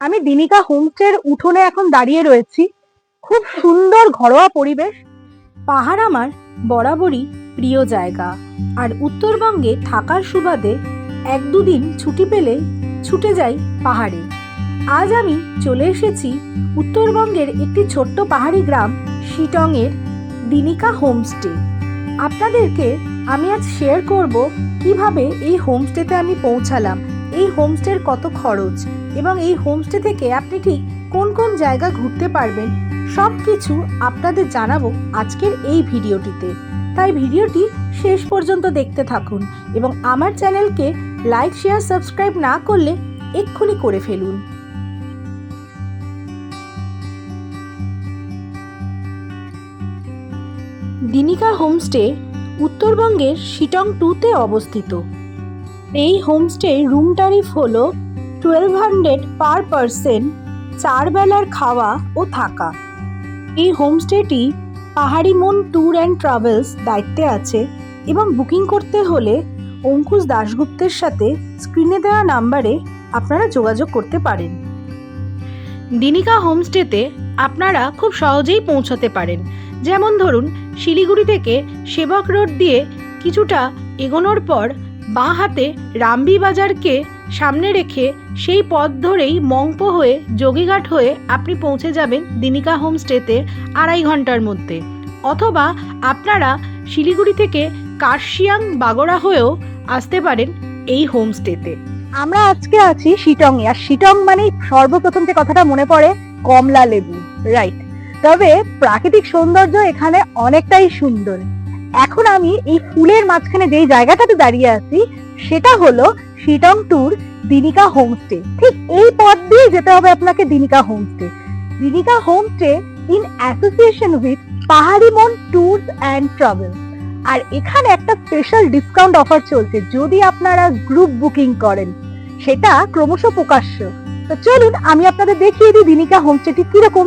আমি দিনিকা হোমস্টের উঠোনে এখন দাঁড়িয়ে রয়েছি। খুব সুন্দর ঘরোয়া পরিবেশ। পাহাড় আমার বরাবরই প্রিয় জায়গা। আর উত্তরবঙ্গে থাকার সুবাদে এক দুদিন ছুটি পেলে ছুটে যাই পাহাড়ে। আজ আমি চলে এসেছি উত্তরবঙ্গের একটি ছোট্ট পাহাড়ি গ্রাম শিটংয়ের দিনিকা হোমস্টে। আপনাদেরকে আমি আজ শেয়ার করব কীভাবে এই হোমস্টেতে আমি পৌঁছালাম। এই হোমস্টের কত খরচ? এবং এই হোমস্টে থেকে আপনি ঠিক কোন কোন জায়গা ঘুরতে পারবেন? সব কিছু আপনাদের জানাব আজকের এই ভিডিওটিতে। তাই ভিডিওটি শেষ পর্যন্ত দেখতে থাকুন এবং আমার চ্যানেলকে লাইক, শেয়ার, সাবস্ক্রাইব না করলে এক্ষুনি করে ফেলুন। দিনিকা হোমস্টে উত্তরবঙ্গের শিটং টুতে অবস্থিত। এই হোমস্টে রুম ট্যারিফ হল টুয়েলভ হান্ড্রেড পার পারসন চার বেলার খাওয়া ও থাকা। এই হোমস্টেটি পাহাড়ি মন ট্যুর অ্যান্ড ট্রাভেলস দায়িত্বে আছে এবং বুকিং করতে হলে অঙ্কুশ দাশগুপ্তের সাথে স্ক্রিনে দেওয়া নাম্বারে আপনারা যোগাযোগ করতে পারেন। দিনিকা হোমস্টেতে আপনারা খুব সহজেই পৌঁছতে পারেন। যেমন ধরুন, শিলিগুড়ি থেকে সেবক রোড দিয়ে কিছুটা এগোনোর পর বাঁ হাতে রামবি বাজারকে সামনে রেখে সেই পথ ধরেই মংপো হয়ে যোগীঘাট হয়ে আপনি পৌঁছে যাবেন দিনিকা হোমস্টেতে আড়াই ঘণ্টার মধ্যে। অথবা আপনারা শিলিগুড়ি থেকে কার্শিয়াং বাগড়া হয়েও আসতে পারেন এই হোমস্টেতে আমরা আজকে আছি শিটং আর শিটং মানে সর্বপ্রথম যে কথাটা মনে পড়ে, কমলা লেবু রাইট তবে প্রাকৃতিক সৌন্দর্য এখানে অনেকটাই সুন্দর। এখন আমি এই ফুলের মাঝখানে যেই জায়গাটাতে দাঁড়িয়ে আছি, সেটা হলো শিটং ট্যুর দিনিকা হোমস্টে। ঠিক এই পথ দিয়ে যেতে হবে আপনাকে Dinika homestay. Dinika homestay in association with Pahari Mon tours and travel আর এখানে একটা স্পেশাল ডিসকাউন্ট অফার চলছে, যদি আপনারা গ্রুপ বুকিং করেন। সেটা ক্রমশ প্রকাশ্য। তো চলুন, আমি আপনাদের দেখিয়ে দিই দিনিকা হোমস্টেটি কীরকম।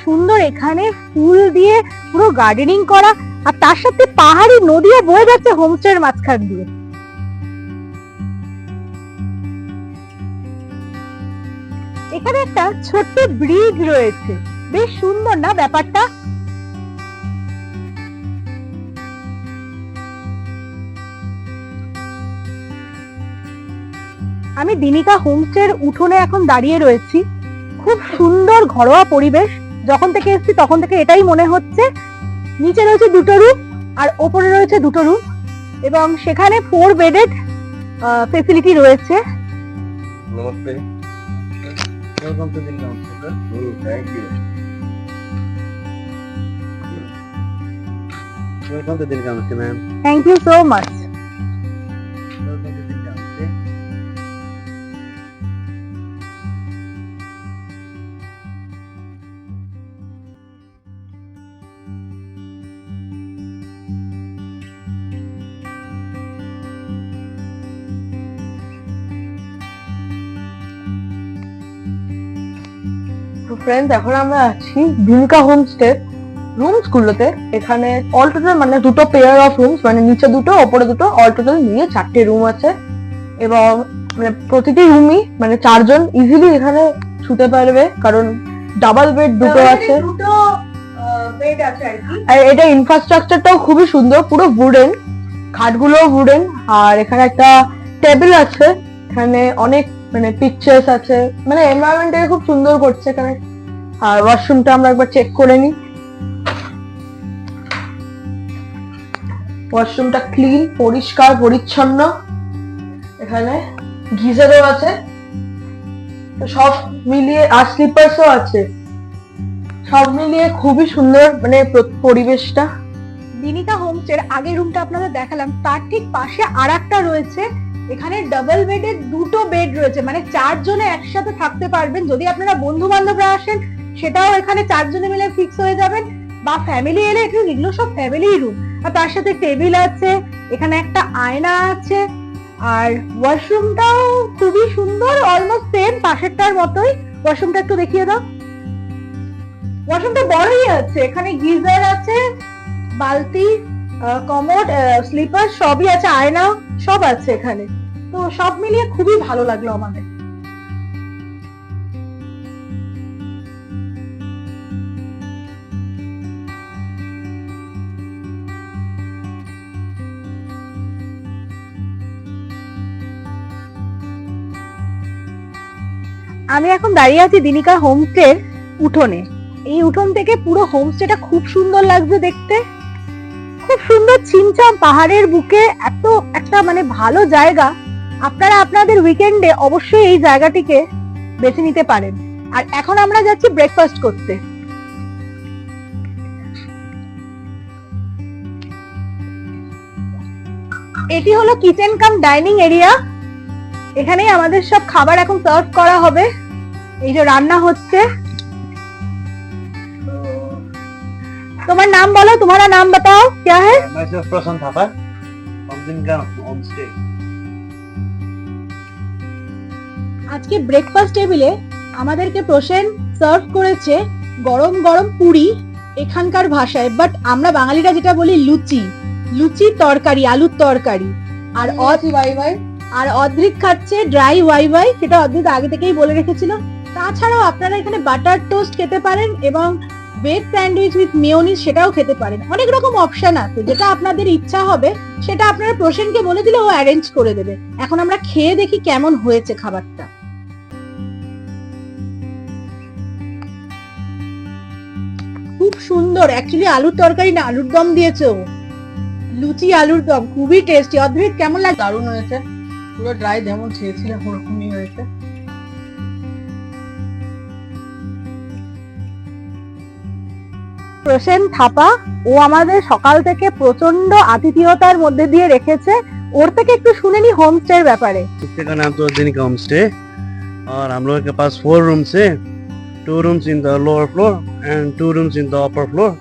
সুন্দর এখানে ফুল দিয়ে পুরো গার্ডেনিং করা, আর তার সাথে পাহাড়ি নদীও বয়ে যাচ্ছে হোমস্টের মাঝখান দিয়ে। এখানে একটা ছোট্ট ব্রিজ রয়েছে। বেশ সুন্দর না ব্যাপারটা? আমি দিনিকা হোমস্টের উঠোনে এখন দাঁড়িয়ে রয়েছি। খুব সুন্দর ঘরোয়া পরিবেশ। যখন থেকে এসছি তখন থেকে এটাই মনে হচ্ছে। নিচে রয়েছে দুটো রুম আর ওপরে রয়েছে দুটো রুম এবং সেখানে ফোর বেডেড ফেসিলিটি রয়েছে। Namaste. Welcome to Delhi hospital thank you welcome to Delhi thank you so much friends এখন আমরা আছি ভিমকা হোমস্টে রুমস গুলোতে এখানে অল টোটাল মানে দুটো পেয়ার অফ রুমস মানে নিচে দুটো ওপরে দুটো অল টোটাল নিয়ে চারটে রুম আছে। এবং মানে প্রতিটি রুমই মানে চারজন ইজিলি এখানে শুতে পারবে কারণ ডাবল বেড দুটো আছে। আর এটা ইনফ্রাস্ট্রাকচারটাও খুবই সুন্দর পুরো উডেন খাটগুলো উডেন আর এখানে একটা টেবিল আছে এখানে অনেক মানে পিকচার্স আছে। মানে এনভায়রনমেন্টটাকে খুব সুন্দর করছে এখানে আর ওয়াশরুমটা আমরা একবার চেক করে নিই। ওয়াশরুমটা ক্লিন পরিষ্কার, পরিচ্ছন্ন। এখানে গিজারও আছে। সব মিলিয়ে, আর স্লিপার্সও আছে। সব মিলিয়ে খুবই সুন্দর মানে প্র- পরিবেশটা। দিনিকা হোমস্টের আগের রুমটা আপনাদের দেখালাম, তার ঠিক পাশে আর একটা রয়েছে। এখানে ডাবল বেডের দুটো বেড রয়েছে মানে চারজনে একসাথে থাকতে পারবেন। যদি আপনারা বন্ধু বান্ধবরা আসেন সেটাও এখানে চারজনে মিলে ফিক্স হয়ে যাবেন বা ফ্যামিলি এলে এখানে এগুলো সব ফ্যামিলি রুম আর তার সাথে টেবিল আছে, এখানে একটা আয়না আছে। আর ওয়াশরুমটাও খুবই সুন্দর অলমোস্ট সেম পাশেরটার মতোই। ওয়াশরুমটা একটু দেখিয়ে দাও। ওয়াশরুমটা বড়ই আছে, এখানে গিজার আছে, বালতি কমোড স্লিপার সবই আছে, আয়না সব আছে এখানে। তো সব মিলিয়ে খুবই ভালো লাগল আমাদের। আমি এখন দাঁড়িয়ে আছি দিনিকা হোমস্টের উঠোনে। এই উঠোন থেকে পুরো হোমস্টেটা খুব সুন্দর লাগছে দেখতে। খুব সুন্দর ছিমছাম পাহাড়ের বুকে এত একটা মানে ভালো জায়গা। আপনারা আপনাদের উইকেন্ডে অবশ্যই এই জায়গাটিকে বেছে নিতে পারেন। আর এখন আমরা যাচ্ছি ব্রেকফাস্ট করতে। এটি হলো কিচেন কাম ডাইনিং এরিয়া এখানেই আমাদের সব খাবার এখন সার্ভ করা হবে এই যে রান্না হচ্ছে তোমার নাম বলো তোমারা নাম बताओ क्या है myself Prasan Thapa from Dinka Homestay. আজকে ব্রেকফাস্ট টেবিলে আমাদেরকে প্রসেন সার্ভ করেছে গরম গরম পুরি এখানকার ভাষায় বাট আমরা বাঙালিরা যেটা বলি লুচি লুচি তরকারি আলুর তরকারি আর অদ- বাই বাই আর অদ্রিক খাচ্ছে ড্রাই ওয়াই ওয়াই সেটা অদ্রিক আগে থেকেই বলে রেখেছিল। তাছাড়াও আপনারা এখানে বাটার টোস্ট খেতে পারেন এবং ভেজ স্যান্ডউইচ উইথ মেয়োনিজ সেটাও খেতে পারেন। অনেক রকম অপশন আছে, যেটা আপনাদের ইচ্ছা হবে, সেটা আপনারা প্রসেনকে বলে দিলে ও অ্যারেঞ্জ করে দেবে। এখন আমরা খেয়ে দেখি কেমন হয়েছে খাবারটা। খুব সুন্দর অ্যাকচুয়ালি আলুর তরকারি না, আলুর দম দিয়েছে ও। লুচি, আলুর দম, খুবই টেস্টি অদ্ভুত কেমন লাগে? দারুণ হয়েছে। পুরো ড্রাই যেমন চেয়েছিলাম ওরকমই হয়েছে প্রসেন থাপা ও আমাদের সকাল থেকে প্রচন্ড আতিথেয়তার মধ্যে দিয়ে রেখেছে ওর থেকে একটু শুনে নি হোমস্টের ব্যাপারে इसके का नाम तो दिनिका होमस्टे और हम लोगों के पास फोर रूम्स है two rooms in the lower floor and two rooms in the upper floor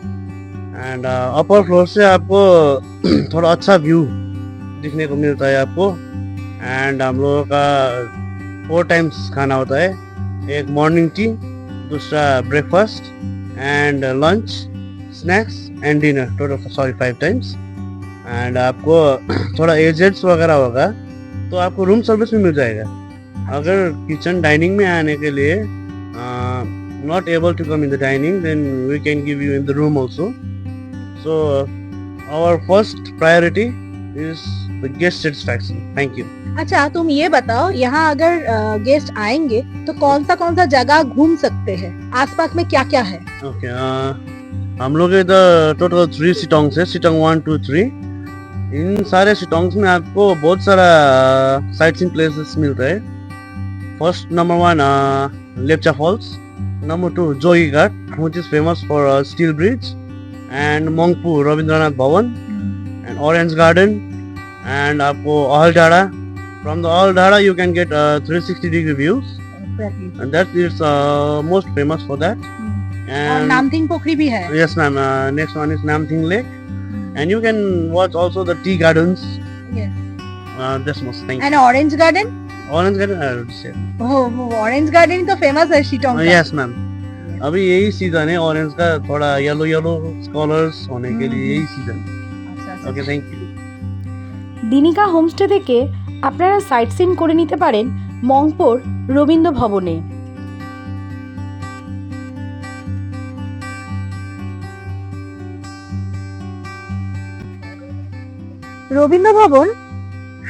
and upper floor से आपको थोड़ा अच्छा व्यू दिखने को मिलता है आपको एंड हम लोगों का फोर टाइम्स खाना होता है। एक मॉर्निंग टी दूसरा breakfast and lunch snacks and dinner total sorry five times and आपको थोड़ा एजेंट्स वगैरह होगा तो आपको रूम सर्विस भी मिल जाएगा। अगर किचन डाइनिंग में आने के लिए not able to come in the dining then we can give you in the room also so our first priority is guest satisfaction thank you अच्छा तुम ये बताओ यहाँ अगर गेस्ट आएँगे तो कौन सा कौन सा जगह घूम सकते हैं? आसपास में क्या क्या है ओके हम लोग इधर टोटल थ्री सिटोंग्स है सिटोंग वन टू थ्री इन सारे सिटोंग्स में आपको बहुत सारा साइट सीन प्लेसेस मिलता है. First number one Lepcha falls number two Jogi Ghat which is famous for uh, steel bridge. And Mongpu Rabindranath Bhavan. And orange garden and आपको Ahaldara from the Ahaldara you can get three sixty degree views and that is most famous for that and Namthing Pokhri भी है. Yes ma'am next one is Namthing lake and you can watch also the tea garden this most thing and orange garden orange garden orange garden तो famous है Sittong yes ma'am अभी यही season है होने के लिए यही season okay thank you Dinika homestay থেকে আপনারা সাইট সিন করে নিতে পারেন মংপুর রবীন্দ্র ভবনে। রবীন্দ্র ভবন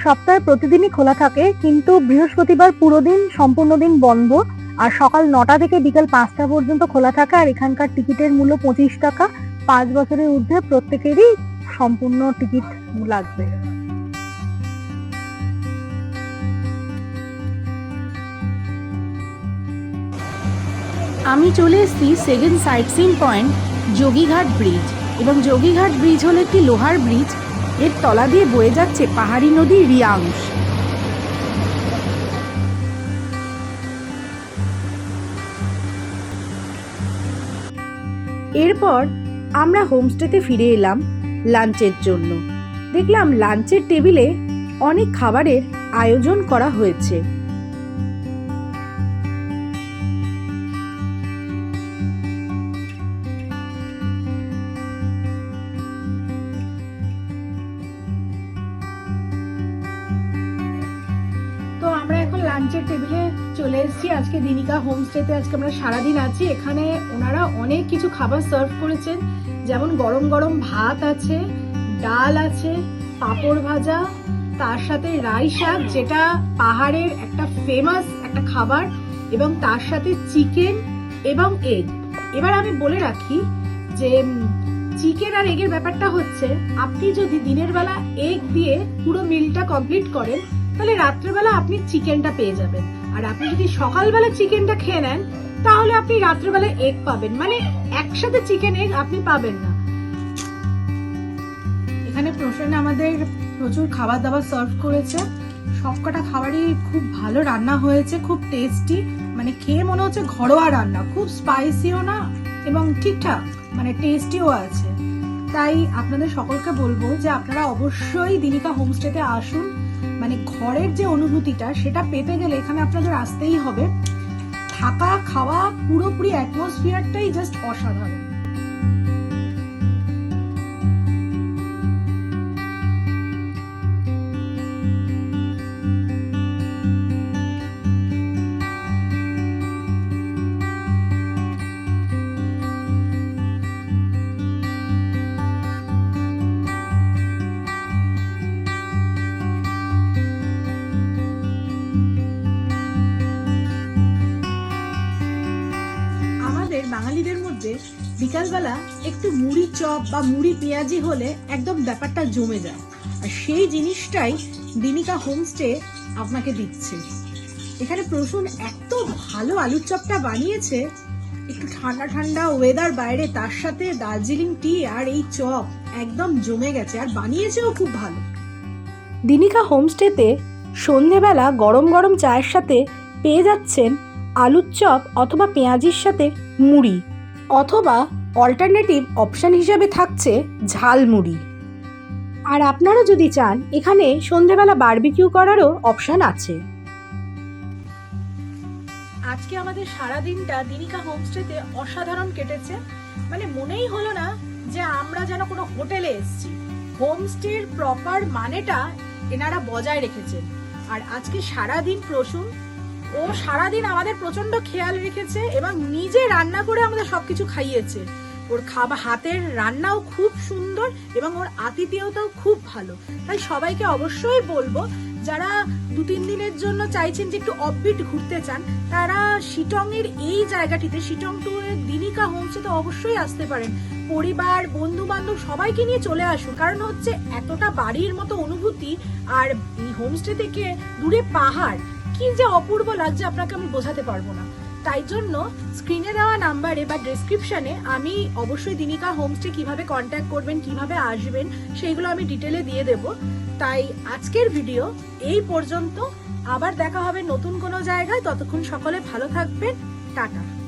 সপ্তাহে প্রতিদিনই খোলা থাকে কিন্তু বৃহস্পতিবার পুরো দিন সম্পূর্ণ দিন বন্ধ আর সকাল নটা থেকে বিকাল পাঁচটা পর্যন্ত খোলা থাকে আর এখানকার টিকিটের মূল্য পঁচিশ টাকা। পাঁচ বছরের ঊর্ধ্বে প্রত্যেকেরই সম্পূর্ণ টিকিট লাগবে। আমি চলে এসেছি second sight seen point, Jogighat bridge. এবং যোগীঘাট ব্রিজ হলো একটি লোহার ব্রিজ। এর তলা দিয়ে বয়ে যাচ্ছে পাহাড়ি নদী রিয়াংশ। এরপর আমরা হোমস্টেতে ফিরে এলাম। লাঞ্চের জন্য। দেখলাম লাঞ্চের টেবিলে অনেক খাবারের আয়োজন করা হয়েছে। তো আমরা এখন লাঞ্চের টেবিলে চলে এসেছি। আজকে দিনিকা হোমস্টেতে, আজকে আমরা সারাদিন আছি। এখানে ওনারা অনেক কিছু খাবার সার্ভ করেছেন। যেমন গরম গরম ভাত আছে, ডাল আছে, পাঁপড় ভাজা, তার সাথে রাই শাক, যেটা পাহাড়ের একটা ফেমাস একটা খাবার, এবং তার সাথে চিকেন এবং এগ এবার আমি বলে রাখি যে চিকেন আর এগের ব্যাপারটা হচ্ছে, আপনি যদি দিনের বেলা এগ দিয়ে পুরো মিলটা কমপ্লিট করেন, তাহলে রাত্রেবেলা আপনি চিকেনটা পেয়ে যাবেন। আর আপনি যদি সকালবেলা চিকেনটা খেয়ে নেন তাহলে আপনি রাত্রেবেলা এগ পাবেন। মানে একসাথে চিকেন এগ আপনি পাবেন না। এখানে প্রসন্ন আমাদের প্রচুর খাবার দাবার সার্ভ করেছে। সবকটা খাবারই খুব ভালো রান্না হয়েছে, খুব টেস্টি মানে খেয়ে মনে হচ্ছে ঘরোয়া রান্না, খুব স্পাইসিও না এবং ঠিকঠাক মানে টেস্টিও আছে। তাই আপনাদের সকলকে বলব যে আপনারা অবশ্যই দিনিকা হোমস্টেতে আসুন। মানে ঘরের যে অনুভূতিটা, সেটা পেতে গেলে এখানে আপনাদের আসতেই হবে। থাকা খাওয়া পুরোপুরি অ্যাটমসফিয়ারটাই জাস্ট অসাধারণ। বিকালবেলা একটু মুড়ি চপ বা মুড়ি পেঁয়াজি হলে একদম ব্যাপারটা জমে যায়। আর সেই জিনিসটাই দিনিকা হোমস্টে আপনাকে দিচ্ছে। এখানে প্রসূন এত ভালো আলুর চপটা বানিয়েছে, একটু ঠান্ডা ঠান্ডা ওয়েদার বাইরে, তার সাথে দার্জিলিং টি আর এই চপ একদম জমে গেছে, আর বানিয়েছেও খুব ভালো। দিনিকা হোমস্টেতে সন্ধেবেলা গরম গরম চায়ের সাথে পেয়ে যাচ্ছেন আলুর চপ অথবা পেঁয়াজির সাথে মুড়ি। অথবা অল্টারনেটিভ অপশন হিসেবে থাকছে ঝাল মুড়ি আর আপনারা যদি চান, এখানে সন্ধেবেলা বারবিকিউ করারও অপশন আছে। আজকে আমাদের সারা দিনটা দিনিকা হোমস্টেতে অসাধারণ কেটেছে। মানে মনেই হলো না যে আমরা যেন কোনো হোটেলে এসেছি। হোমস্টের প্রপার মানেটা এনারা বজায় রেখেছেন। আর আজকে সারা দিন প্রসূন ও সারাদিন আমাদের প্রচণ্ড খেয়াল রেখেছে এবং নিজে রান্না করে আমাদের সবকিছু খাইয়েছে। ওর খাবার হাতের রান্নাও খুব সুন্দর এবং ওর আতিথেয়তাও খুব ভালো। তাই সবাইকে অবশ্যই বলব, যারা দু তিন দিনের জন্য চাইছেন যে একটু অফবিট ঘুরতে চান, তারা শিটং এর এই জায়গাটিতে, শিটং ট্যুরের দিনিকা হোমস্টেতে অবশ্যই আসতে পারেন। পরিবার বন্ধু বান্ধব সবাইকে নিয়ে চলে আসুন, কারণ হচ্ছে এতটা বাড়ির মতো অনুভূতি, আর এই হোমস্টে থেকে দূরে পাহাড় কি যে অপূর্ব লাগছে আপনাকে আমি বোঝাতে পারব না। তাই জন্য স্ক্রিনে দেওয়া নাম্বারে বা ডিসক্রিপশানে আমি অবশ্যই দিনিকা হোমস্টে কীভাবে কন্ট্যাক্ট করবেন, কীভাবে আসবেন, সেইগুলো আমি ডিটেলে দিয়ে দেব। তাই আজকের ভিডিও এই পর্যন্ত। আবার দেখা হবে নতুন কোনো জায়গায়। ততক্ষণ সকলে ভালো থাকবেন। টাটা।